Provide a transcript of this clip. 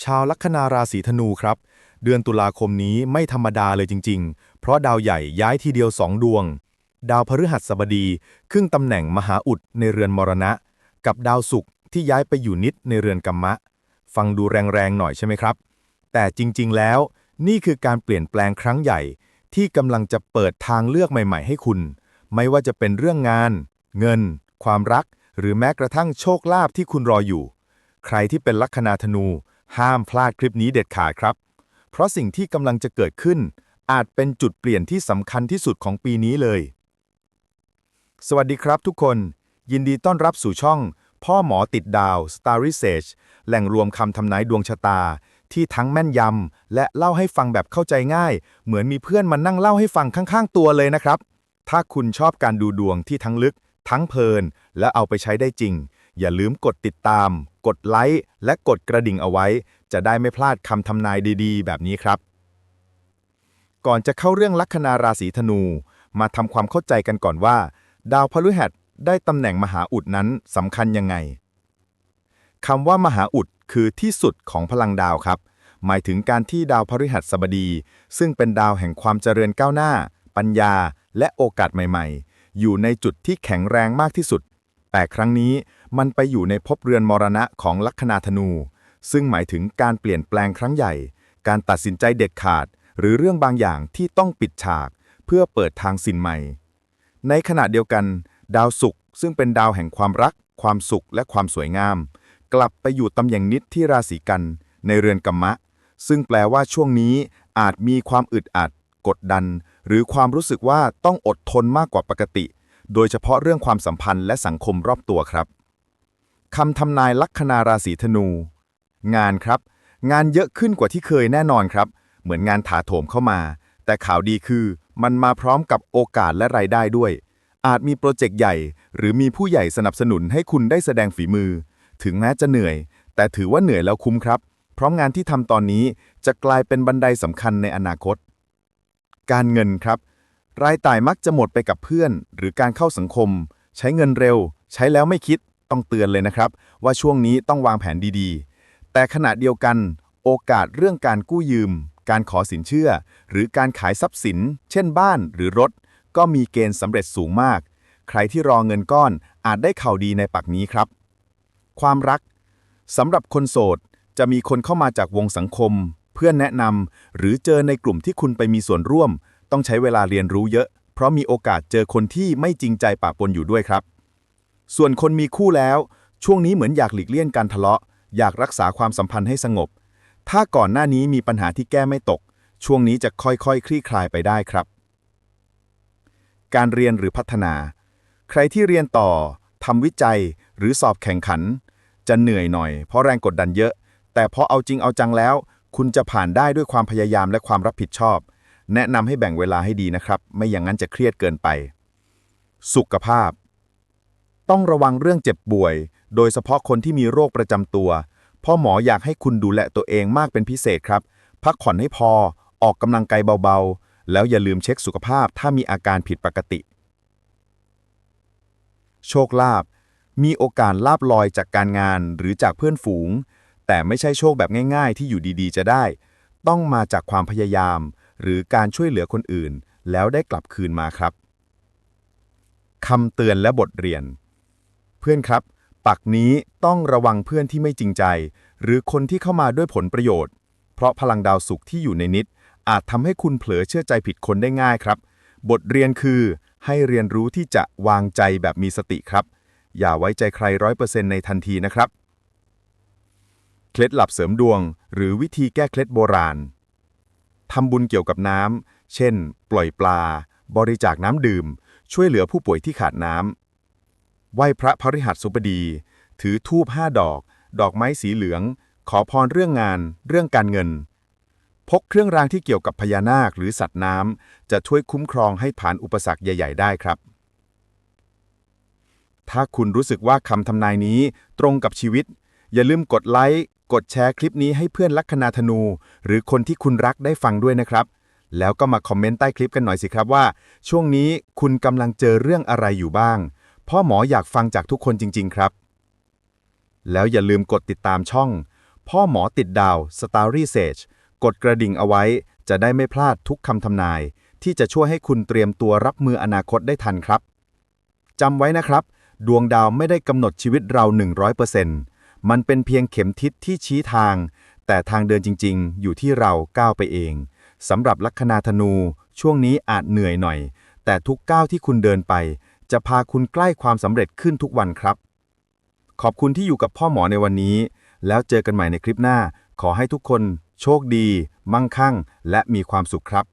ชาวลัคนาราศีธนูครับ เดือนตุลาคมนี้ไม่ธรรมดาเลยจริง ๆ เพราะดาวใหญ่ย้ายทีเดียวสองดวง ดาวพฤหัสบดีครึ่งตำแหน่งมหาอุดในเรือนมรณะ กับดาวศุกร์ที่ย้ายไปอยู่นิดในเรือนกัมมะ ฟังดูแรงๆหน่อยใช่ไหมครับ แต่จริงๆแล้ว นี่คือการเปลี่ยนแปลงครั้งใหญ่ ที่กำลังจะเปิดทางเลือกใหม่ ๆ ให้คุณ ไม่ว่าจะเป็นเรื่องงาน เงิน ความรัก หรือแม้กระทั่งโชคลาภที่คุณรออยู่ ใครที่เป็นลัคนาธนู ห้ามพลาดคลิปนี้เด็ดขาดครับ เพราะสิ่งที่กำลังจะเกิดขึ้น อาจเป็นจุดเปลี่ยนที่สำคัญที่สุดของปีนี้เลย สวัสดีครับทุกคน ยินดีต้อนรับสู่ช่อง พ่อหมอติดดาว Starry Sage แหล่งรวมคำทำนายดวงชะตา ที่ทั้งแม่นยำและเล่าให้ฟังแบบเข้าใจง่าย เหมือนมีเพื่อนมานั่งเล่าให้ฟังข้างๆ ตัวเลยนะครับ ถ้าคุณชอบการดูดวงที่ทั้งลึก ทั้งเพลิน และเอาไปใช้ได้จริง อย่าลืมกดติดตาม กดไลค์ และกดกระดิ่งเอาไว้ จะได้ไม่พลาดคำทำนายดีๆ แบบนี้ครับ ก่อนจะเข้าเรื่องลัคนาราศีธนู มาทำความเข้าใจกันก่อนว่า ดาวพฤหัสได้ตำแหน่งมหาอุดนั้นสำคัญยังไงคำว่ามหาอุดคือที่สุดของพลังดาวครับ หมายถึงการที่ดาวพฤหัสบดี ซึ่งเป็นดาวแห่งความเจริญก้าวหน้า ปัญญา และโอกาสใหม่ ๆ อยู่ในจุดที่แข็งแรงมากที่สุด แต่ครั้งนี้ มันไปอยู่ในภพเรือนมรณะของลัคนาธนู ซึ่งหมายถึงการเปลี่ยนแปลงครั้งใหญ่ การตัดสินใจเด็ดขาด หรือเรื่องบางอย่างที่ต้องปิดฉาก เพื่อเปิดทางสินใหม่ ในขณะเดียวกัน ดาวศุกร์ซึ่งเป็นดาวแห่งความรัก ความสุขและความสวยงาม กลับไปอยู่ตำแหน่งนิดที่ราศีกัน ในเรือนกัมมะ ซึ่งแปลว่าช่วงนี้อาจมีความอึดอัด กดดัน หรือความรู้สึกว่าต้องอดทนมากกว่าปกติ โดยเฉพาะเรื่องความสัมพันธ์และสังคมรอบตัวครับ คำทำนายลัคนาราศีธนู งานครับ งานเยอะขึ้นกว่าที่เคยแน่นอนครับ เหมือนงานถาโถมเข้ามา แต่ข่าวดีคือมันมาพร้อมกับโอกาสและรายได้ด้วย อาจมีโปรเจกต์ใหญ่ หรือมีผู้ใหญ่สนับสนุนให้คุณได้แสดงฝีมือ ถึงแม้จะเหนื่อย แต่ถือว่าเหนื่อยแล้วคุ้มครับ เพราะงานที่ทำตอนนี้จะกลายเป็นบันไดสำคัญในอนาคต การเงินครับ รายจ่ายมักจะหมดไปกับเพื่อน หรือการเข้าสังคม ใช้เงินเร็ว ใช้แล้วไม่คิด ต้องเตือนเลยนะครับ ว่าช่วงนี้ต้องวางแผนดีๆ แต่ขณะเดียวกัน โอกาสเรื่องการกู้ยืม การขอสินเชื่อ หรือการขายทรัพย์สิน เช่นบ้านหรือรถ ก็มีเกณฑ์สำเร็จสูงมาก ใครที่รอเงินก้อนอาจได้ข่าวดีในปักนี้ครับ ความรักสำหรับคนโสดจะมีคนเข้ามาจากวงสังคม เพื่อนแนะนำหรือเจอในกลุ่มที่คุณไปมีส่วนร่วม ต้องใช้เวลาเรียนรู้เยอะ เพราะมีโอกาสเจอคนที่ไม่จริงใจปะปนอยู่ด้วยครับ ส่วนคนมีคู่แล้ว ช่วงนี้เหมือนอยากหลีกเลี่ยงการทะเลาะ อยากรักษาความสัมพันธ์ให้สงบ ถ้าก่อนหน้านี้มีปัญหาที่แก้ไม่ตก ช่วงนี้จะค่อยๆคลี่คลายไปได้ครับ การเรียนหรือพัฒนา ใครที่เรียนต่อทำวิจัยหรือสอบแข่งขัน จะเหนื่อยหน่อย เพราะแรงกดดันเยอะ แต่พอเอาจริงเอาจังแล้ว คุณจะผ่านได้ด้วยความพยายามและความรับผิดชอบ แนะนำให้แบ่งเวลาให้ดีนะครับ ไม่อย่างนั้นจะเครียดเกินไป สุขภาพ ต้องระวังเรื่องเจ็บป่วย โดยเฉพาะคนที่มีโรคประจำตัว พ่อหมออยากให้คุณดูแลตัวเองมากเป็นพิเศษครับ พักผ่อนให้พอ ออกกำลังกายเบาๆ แล้วอย่าลืมเช็คสุขภาพถ้ามีอาการผิดปกติ โชคลาภมีโอกาสลาบลอยจากการงานหรือจากเพื่อนฝูง แต่ไม่ใช่โชคแบบง่าย ๆ ที่อยู่ดีๆ จะได้ ต้องมาจากความพยายาม หรือการช่วยเหลือคนอื่น แล้วได้กลับคืนมาครับคำเตือนและบทเรียน เพื่อนครับ ปักนี้ต้องระวังเพื่อนที่ไม่จริงใจ หรือคนที่เข้ามาด้วยผลประโยชน์ เพราะพลังดาวศุกร์ที่อยู่ในนิด อาจทำให้คุณเผลอเชื่อใจผิดคนได้ง่ายครับ บทเรียนคือ ให้เรียนรู้ที่จะวางใจแบบมีสติครับ อย่าไว้ใจใครร้อยเปอร์เซ็นต์ในทันทีนะครับ เคล็ดลับเสริมดวง หรือวิธีแก้เคล็ดโบราณทำบุญเกี่ยวกับน้ำ เช่น ปล่อยปลา บริจาคน้ำดื่ม ช่วยเหลือผู้ป่วยที่ขาดน้ำ ไหว้พระพฤหัสุบดี ถือธูปห้าดอก ดอกไม้สีเหลือง ขอพรเรื่องงาน เรื่องการเงิน พกเครื่องรางที่เกี่ยวกับพญานาคหรือสัตว์น้ำจะช่วยคุ้มครองให้ผ่านอุปสรรคใหญ่ ๆ ได้ครับ ถ้าคุณรู้สึกว่าคำทำนายนี้ตรงกับชีวิต อย่าลืมกดไลค์กดแชร์คลิปนี้ให้เพื่อนลัคนาธนู หรือคนที่คุณรักได้ฟังด้วยนะครับ แล้วก็มาคอมเมนต์ใต้คลิปกันหน่อยสิครับว่า ช่วงนี้คุณกำลังเจอเรื่องอะไรอยู่บ้าง พ่อหมออยากฟังจากทุกคนจริง ๆ ครับ แล้วอย่าลืมกดติดตามช่อง พ่อหมอติดดาว Starry Sage กดกระดิ่งเอาไว้ จะได้ไม่พลาดทุกคำทำนาย ที่จะช่วยให้คุณเตรียมตัวรับมืออนาคตได้ทันครับจำไว้นะครับ ดวงดาวไม่ได้กำหนดชีวิตเรา 100%มันเป็นเพียงเข็มทิศที่ชี้ทาง แต่ทางเดินจริง ๆ อยู่ที่เราก้าวไปเองสำหรับลัคนาธนู ช่วงนี้อาจเหนื่อยหน่อย แต่ทุกก้าวที่คุณเดินไป จะพาคุณใกล้ความสำเร็จขึ้นทุกวันครับ ขอบคุณที่อยู่กับพ่อหมอในวันนี้ แล้วเจอกันใหม่ในคลิปหน้า ขอให้ทุกคน โชคดี มั่งคั่ง และมีความสุขครับ